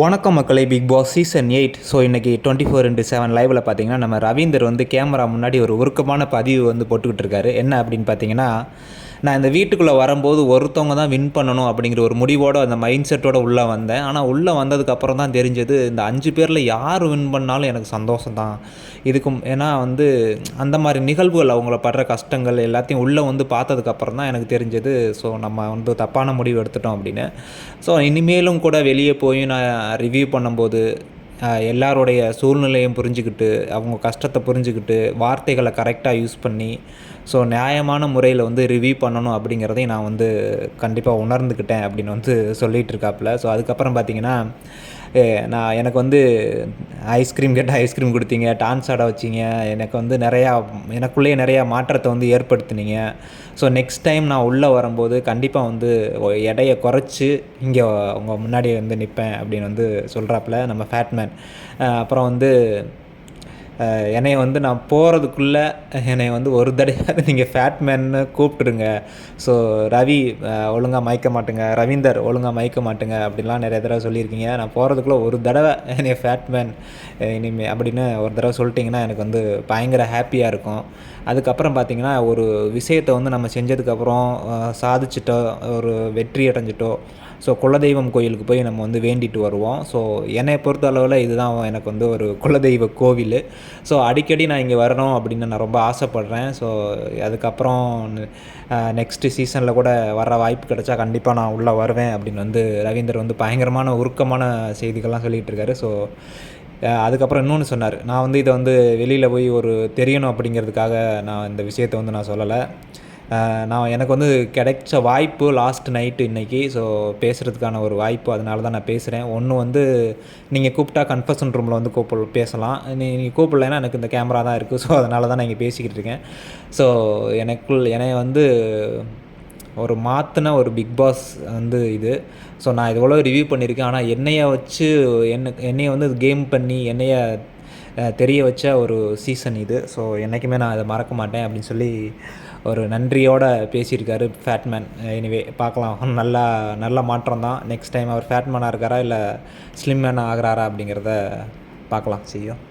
வணக்கம் மக்களை Bigg Boss season eight so இன்றைக்கி டுவெண்ட்டி ஃபோர் இன்ட்டு செவன் லைவில் பார்த்தீங்கன்னா நம்ம ரவீந்தர் வந்து கேமரா முன்னாடி ஒரு உருக்கமான பதிவு வந்து போட்டுக்கிட்டு இருக்காரு. என்ன அப்படின்னு பார்த்தீங்கன்னா நான் இந்த வீட்டுக்குள்ளே வரும்போது ஒருத்தவங்க தான் வின் பண்ணணும் அப்படிங்கிற ஒரு முடிவோடு அந்த மைண்ட் செட்டோட உள்ளே வந்தேன். ஆனால் உள்ளே வந்ததுக்கப்புறம் தான் தெரிஞ்சது இந்த அஞ்சு பேரில் யார் வின் பண்ணாலும் எனக்கு சந்தோஷம் தான். இதுக்கும் ஏன்னா வந்து அந்த மாதிரி நிகழ்வுகள் அவங்கள படுற கஷ்டங்கள் எல்லாத்தையும் உள்ளே வந்து பார்த்ததுக்கப்புறம் தான் எனக்கு தெரிஞ்சது. ஸோ நம்ம வந்து தப்பான முடிவு எடுத்துட்டோம் அப்படின்னு. ஸோ இனிமேலும் கூட வெளியே போய் நான் ரிவ்யூ பண்ணும்போது எல்லாருடைய சூழ்நிலையும் புரிஞ்சுக்கிட்டு அவங்க கஷ்டத்தை புரிஞ்சுக்கிட்டு வார்த்தைகளை கரெக்டாக யூஸ் பண்ணி ஸோ நியாயமான முறையில் வந்து ரிவ்யூ பண்ணணும் அப்படிங்கிறதையும் நான் வந்து கண்டிப்பாக உணர்ந்துக்கிட்டேன் அப்படின்னு வந்து சொல்லிகிட்டு இருக்காப்புல. ஸோ அதுக்கப்புறம் பார்த்திங்கன்னா நான் எனக்கு வந்து ஐஸ்கிரீம் கேட்டால் ஐஸ்கிரீம் கொடுத்தீங்க டான்ஸ் ஆட வச்சிங்க எனக்கு வந்து நிறையா எனக்குள்ளேயே நிறையா மாற்றத்தை வந்து ஏற்படுத்தினீங்க. ஸோ நெக்ஸ்ட் டைம் நான் உள்ளே வரும்போது கண்டிப்பாக வந்து எடையை குறைச்சி இங்கே உங்கள் முன்னாடி வந்து நிற்பேன் அப்படின்னு வந்து சொல்கிறாப்புல நம்ம ஃபேட்மேன் அப்புறம் வந்து என்னை வந்து நான் போகிறதுக்குள்ளே என்னை வந்து ஒரு தடையாவது நீங்கள் ஃபேட்மேன்னு கூப்பிட்டுருங்க. ஸோ ரவி ஒழுங்காக மயக்க மாட்டுங்க. ரவீந்தர் ஒழுங்காக மயக்க மாட்டுங்க அப்படின்லாம் நிறைய தடவை சொல்லியிருக்கீங்க. நான் போகிறதுக்குள்ளே ஒரு தடவை என்னை ஃபேட்மேன் இனிமே அப்படின்னு ஒரு தடவை சொல்லிட்டிங்கன்னா எனக்கு வந்து பயங்கர ஹாப்பியாக இருக்கும். அதுக்கப்புறம் பார்த்தீங்கன்னா ஒரு விஷயத்தை வந்து நம்ம செஞ்சதுக்கப்புறம் சாதிச்சிட்டோ ஒரு வெற்றி அடைஞ்சிட்டோ ஸோ குலதெய்வம் கோயிலுக்கு போய் நம்ம வந்து வேண்டிட்டு வருவோம். ஸோ என்னை பொறுத்த அளவில் இதுதான் எனக்கு வந்து ஒரு குலதெய்வ கோவில். ஸோ அடிக்கடி நான் இங்கே வரணும் அப்படின்னு நான் ரொம்ப ஆசைப்பட்றேன். ஸோ அதுக்கப்புறம் நெக்ஸ்ட்டு சீசனில் கூட வர வாய்ப்பு கிடைச்சா கண்டிப்பாக நான் உள்ளே வருவேன் அப்படின்னு வந்து ரவீந்தர் வந்து பயங்கரமான உருக்கமான செய்திகள்லாம் சொல்லிகிட்டு இருக்காரு. ஸோ அதுக்கப்புறம் இன்னொன்று சொன்னார். நான் வந்து இதை வந்து வெளியில் போய் ஒரு தெரியணும் அப்படிங்கிறதுக்காக நான் இந்த விஷயத்தை வந்து நான் சொல்லலை. நான் எனக்கு வந்து கிடைச்ச வாய்ப்பு லாஸ்ட் நைட்டு இன்றைக்கி ஸோ பேசுகிறதுக்கான ஒரு வாய்ப்பு அதனால தான் நான் பேசுகிறேன் ஒன்று வந்து நீங்கள் கூப்பிட்டா கன்ஃபர்ஷன் ரூமில் வந்து கூப்பிட பேசலாம். நீ நீங்கள் கூப்பிடலைன்னா எனக்கு இந்த கேமரா தான் இருக்குது ஸோ அதனால தான் நான் இங்கே பேசிக்கிட்டு இருக்கேன். ஸோ எனக்குள் என்னை வந்து ஒரு மாற்றின ஒரு பிக் பாஸ் வந்து இது. ஸோ நான் இது ரிவ்யூ பண்ணியிருக்கேன் ஆனால் என்னைய வச்சு என்ன என்னைய வந்து கேம் பண்ணி என்னைய தெரிய வச்ச ஒரு சீசன் இது. ஸோ என்றைக்குமே நான் அதை மறக்க மாட்டேன் அப்படின்னு சொல்லி ஒரு நன்றியோடு பேசியிருக்காரு ஃபேட்மேன் எனிவே பார்க்கலாம். நல்லா நல்ல மாற்றம் தான். நெக்ஸ்ட் டைம் அவர் ஃபேட்மேனாக இருக்காரா இல்லை ஸ்லிம் மேனாக ஆகிறாரா அப்படிங்கிறத பார்க்கலாம். செய்யும்